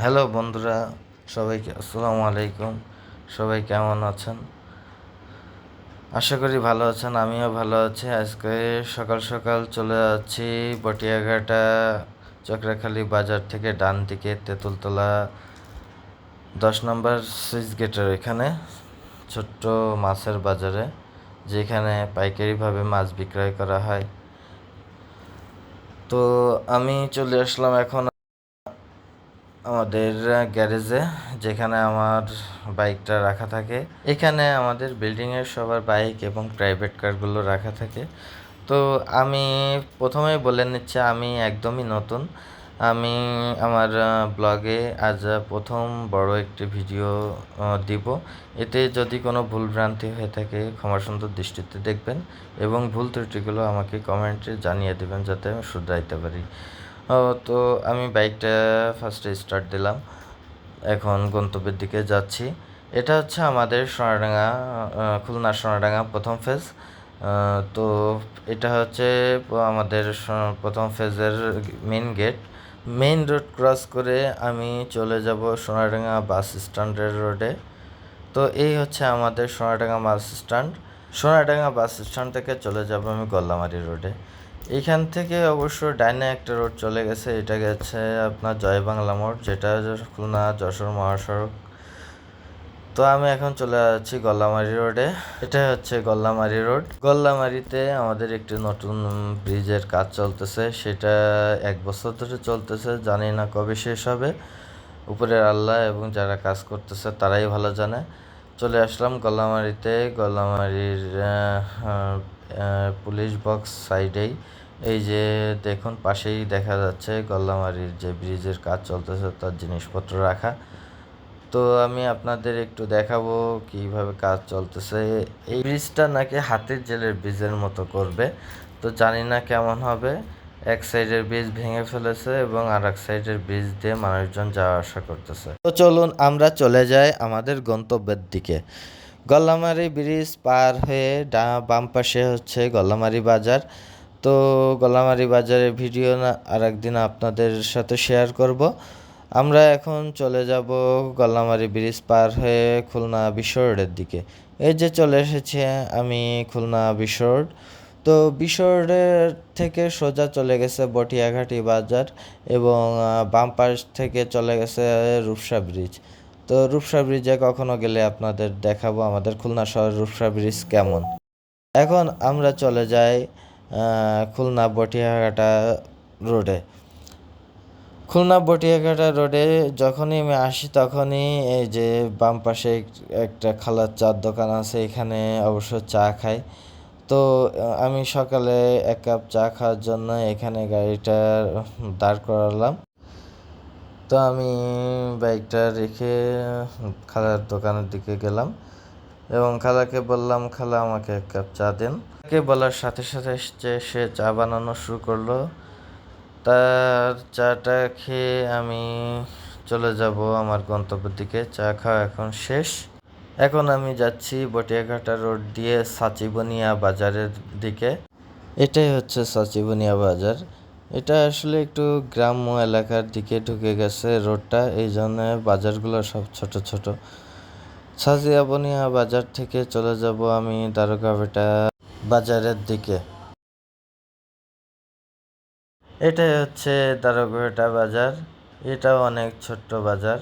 Hello বন্ধুরা, সবাইকে আসসালামু আলাইকুম। সবাই কেমন আছেন? আশা করি ভালো আছেন, আমিও ভালো আছি। আজকে সকাল সকাল চলে যাচ্ছি বটিয়াঘাটা চক্রাখালী বাজার থেকে ডান দিকে তেঁতুলতলা দশ নম্বর সুইচ গেটের এখানে ছোট্ট মাছের বাজারে, যেখানে পাইকারিভাবে মাছ বিক্রয় করা হয়। তো আমি চলে আসলাম এখন আমাদের গ্যারেজে, যেখানে আমার বাইকটা রাখা থাকে। এখানে আমাদের বিল্ডিংয়ের সবার বাইক এবং প্রাইভেট কারগুলো রাখা থাকে। তো আমি প্রথমেই বলে নিচ্ছি, আমি একদমই নতুন। আমি আমার ব্লগে আজ প্রথম বড় একটি ভিডিও দিব। এতে যদি কোনো ভুলভ্রান্তি হয়ে থাকে, ক্ষমা সুন্দর দৃষ্টিতে দেখবেন এবং ভুল ত্রুটিগুলো আমাকে কমেন্টে জানিয়ে দেবেন, যাতে আমি শুধরাইতে পারি। তো আমি বাইকটা ফার্স্টে স্টার্ট দিলাম। এখন গন্তব্যের দিকে যাচ্ছি। এটা হচ্ছে আমাদের সোনাডাঙ্গা খুলনা সোনাডাঙ্গা প্রথম ফেজ তো এটা হচ্ছে আমাদের প্রথম ফেজের main gate main road cross করে আমি চলে যাব সোনাডাঙ্গা বাস স্ট্যান্ডের রোডে তো এই হচ্ছে আমাদের Sonadanga bus stand Sonadanga bus stand থেকে চলে যাব আমি গল্লামারি রোডে এইখান থেকে অবশ্য ডাইনে একটা রোড চলে গেছে, এটা গেছে আপনার জয় বাংলা মোড়, যেটা খুলনা, যশোর, মহাসড়ক। তো আমি এখন চলে যাচ্ছি গল্লামারি রোডে। এটা হচ্ছে গল্লামারি রোড। গল্লামারিতে আমাদের একটি নতুন ব্রিজের কাজ চলতেছে। সেটা এক বছর ধরে চলতেছে, জানি না কবে শেষ হবে। উপরের আল্লাহ এবং যারা কাজ করতেছে, তারাই ভালো জানে। চলে আসলাম গল্লামারিতে। গল্লামারির পুলিশ বক্স সাইডেই। এই যে দেখুন, পাশেই দেখা যাচ্ছে গল্লামারির যে ব্রিজের কাজ চলতেছে, তার জিনিসপত্র রাখা। তো আমি আপনাদের একটু দেখাবো কীভাবে কাজ চলতেছে। এই ব্রিজটা নাকি হাতের জেলের ব্রিজের মতো করবে। তো জানি না কেমন হবে। এক সাইডের ব্রিজ ভেঙে ফেলেছে এবং আর এক সাইডের ব্রিজ দিয়ে মানুষজন যাওয়া আসা করতেছে। তো চলুন আমরা চলে যাই আমাদের গন্তব্যের দিকে। গল্লামারি ব্রিজ পার হয়ে ডা বাম পাশে হচ্ছে গল্লামারি বাজার। তো গল্লামারি বাজারের ভিডিও না আর একদিন আপনাদের সাথে শেয়ার করব। আমরা এখন চলে যাব গল্লামারি ব্রিজ পার হয়ে খুলনা বিশ্ব রোডের দিকে। এই যে চলে এসেছে আমি খুলনা বিশ্ব রোড। তো বিশ্বরোডের থেকে সোজা চলে গেছে বটিয়াঘাটি বাজার এবং বাম পাশ থেকে চলে গেছে রূপসা ব্রিজ। তো রূপসা ব্রিজে কখনো গেলে আপনাদের দেখাবো আমাদের খুলনা শহর রূপসা ব্রিজ কেমন? এখন আমরা চলে যাই খুলনা বটিয়াঘাটা রোডে। খুলনা বটিয়াঘাটা রোডে যখনই আমি আসি তখনই এই যে বাম পাশে একটা খালার চার দোকান আছে, এখানে অবশ্য চা খাই। তো, আমি সকালে এক কাপ চা খাওয়ার জন্য এখানে গাড়িটা দাঁড় করালাম। তো আমি বাইকটা রেখে, খালার দোকানের দিকে গেলাম। এবং খালাকে বললাম, খালা, আমাকে এক কাপ চা দেন। তাকে বলার সাথে সাথে যে সে চা বানানো শুরু করল। তার চাটা খেয়ে আমি চলে যাব আমার গন্তব্যের দিকে। চা খাওয়া এখন শেষ। এখন আমি যাচ্ছি বটিয়াঘাটা রোড দিয়ে সাচিবনিয়া বাজারের দিকে। এটাই হচ্ছে সাচিবনিয়া বাজার। এটা আসলে একটু গ্রাম্য এলাকার দিকে ঢুকে গেছে রোডটা, এই জন্য বাজারগুলো সব ছোট ছোট। সাজিয়া বনিয়া বাজার থেকে চলে যাব আমি দ্বারকাবেটা বাজারের দিকে। এটাই হচ্ছে দ্বারকাবেটা বাজার, এটাও অনেক ছোট্ট বাজার।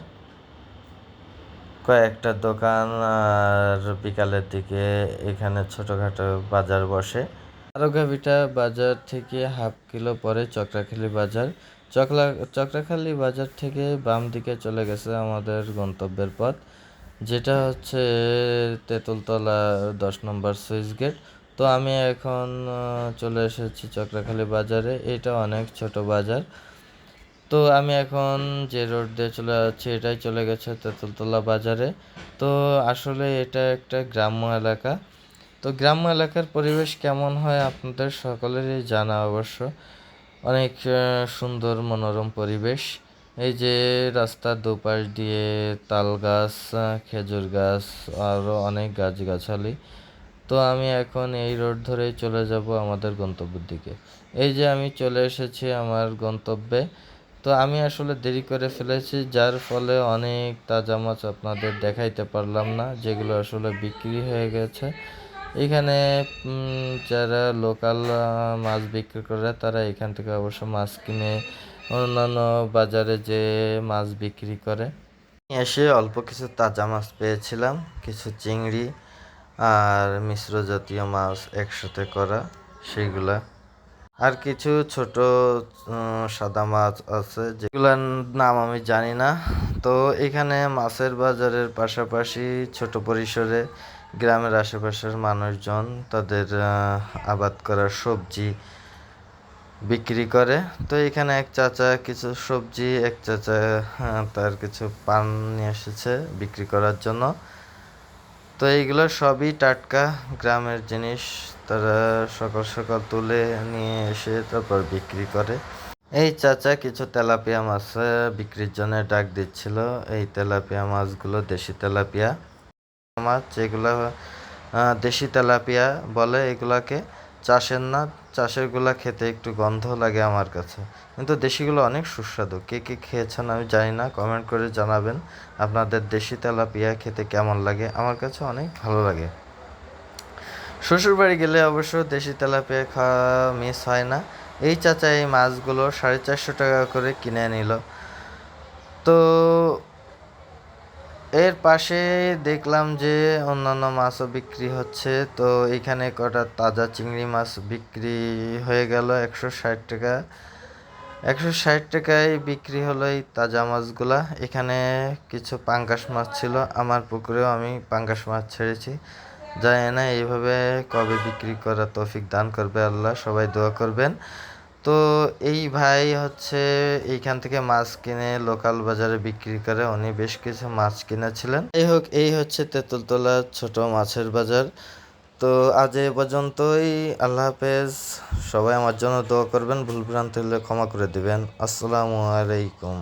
কয়েকটা দোকান আর বিকালের দিকে এখানে ছোটোখাটো বাজার বসে। দ্বারকাবিটা বাজার থেকে হাফ কিলো পরে চক্রাখালী বাজার। চকলা, চক্রাখালী বাজার থেকে বাম দিকে চলে গেছে আমাদের গন্তব্যের পথ, যেটা হচ্ছে তেঁতুলতলা দশ নম্বর সুইচ গেট। তো আমি এখন চলে এসেছি চক্রাখালী বাজারে, এটা অনেক ছোট বাজার। তো আমি এখন যে রোড দিয়ে চলে যাচ্ছি, এটাই চলে গেছে তেঁতুলতলা বাজারে। তো আসলে এটা একটা গ্রাম্য এলাকা। তো গ্রাম্য এলাকার পরিবেশ কেমন হয় আপনাদের সকলেরই জানা অবশ্য। অনেক সুন্দর মনোরম পরিবেশ। এই যে রাস্তার দুপাশ দিয়ে তাল গাছ খেজুর গাছ, আরও অনেক গাছগাছালি। তো আমি এখন এই রোড ধরেই চলে যাব আমাদের গন্তব্যের দিকে। এই যে আমি চলে এসেছি আমার গন্তব্যে। তো আমি আসলে দেরি করে ফেলেছি, যার ফলে অনেক তাজা মাছ আপনাদের দেখাইতে পারলাম না, যেগুলো আসলে বিক্রি হয়ে গেছে। এখানে যারা লোকাল মাছ বিক্রি করে, তারা এখান থেকে অবশ্য মাছ কিনে অন্যান্য বাজারে যে মাছ বিক্রি করে। এসে অল্প কিছু তাজা মাছ পেয়েছিলাম, কিছু চিংড়ি আর মিশ্র জাতীয় মাছ একসাথে করা সেইগুলা আর কিছু ছোট সাদা মাছ আছে, যেগুলোর নাম আমি জানি না। তো এখানে মাছের বাজারের পাশাপাশি ছোট পরিসরে গ্রামের আশেপাশের মানুষজন তাদের আবাদ করা সবজি বিক্রি করে। তো এখানে এক চাচা কিছু সবজি, এক চাচা তার কিছু পান নিয়ে এসেছে বিক্রি করার জন্য। তো এইগুলো সবই টাটকা গ্রামের জিনিস, তারা সকাল সকাল তুলে নিয়ে এসে তারপর বিক্রি করে। এই চাচা কিছু তেলাপিয়া মাছ বিক্রির জন্য ডাক দিচ্ছিল। এই তেলাপিয়া মাছগুলো দেশি তেলাপিয়া। মাছ যেগুলো দেশি তেলাপিয়া বলে, এগুলাকে চাষের না, চাষেরগুলা খেতে একটু গন্ধ লাগে আমার কাছে। কিন্তু দেশিগুলো অনেক সুস্বাদু। কে কে খেয়েছেন আমি জানি না কমেন্ট করে জানাবেন। আপনাদের দেশি তেলাপিয়া খেতে কেমন লাগে? আমার কাছে অনেক ভালো লাগে। শ্বশুরবাড়ি গেলে অবশ্য দেশি তেলাপিয়া খাওয়া মিস হয় না। এই চাচা এই মাছগুলো সাড়ে চারশো টাকা করে কিনে নিল। তো এর পাশে দেখলাম যে অন্যান্য মাছও বিক্রি হচ্ছে, তো এখানে কটা তাজা চিংড়ি মাছ বিক্রি হয়ে গেল একশো ষাট টাকা। একশো ষাট টাকায় বিক্রি হলো এই তাজা মাছগুলা। এখানে কিছু পাঙ্গাস মাছ ছিল, আমার পুকুরেও আমি পাঙ্গাস মাছ ছেড়েছি। জানি না, এইভাবে কবে বিক্রি করা তৌফিক দান করবে আল্লাহ, সবাই দোয়া করবেন। তো এই ভাই হচ্ছে এইখান থেকে মাছ কিনে লোকাল বাজারে বিক্রি করে উনি বেশ কিছু মাছ কিনেছিলেন। এই হোক, এই হচ্ছে তেঁতুলতলা ছোট মাছের বাজার। তো আজ এ পর্যন্তই। আল্লাহ হাফেজ। সবাই আমার জন্য দোয়া করবেন। ভুলভ্রান্তি হলে ক্ষমা করে দিবেন। আসসালামু আলাইকুম।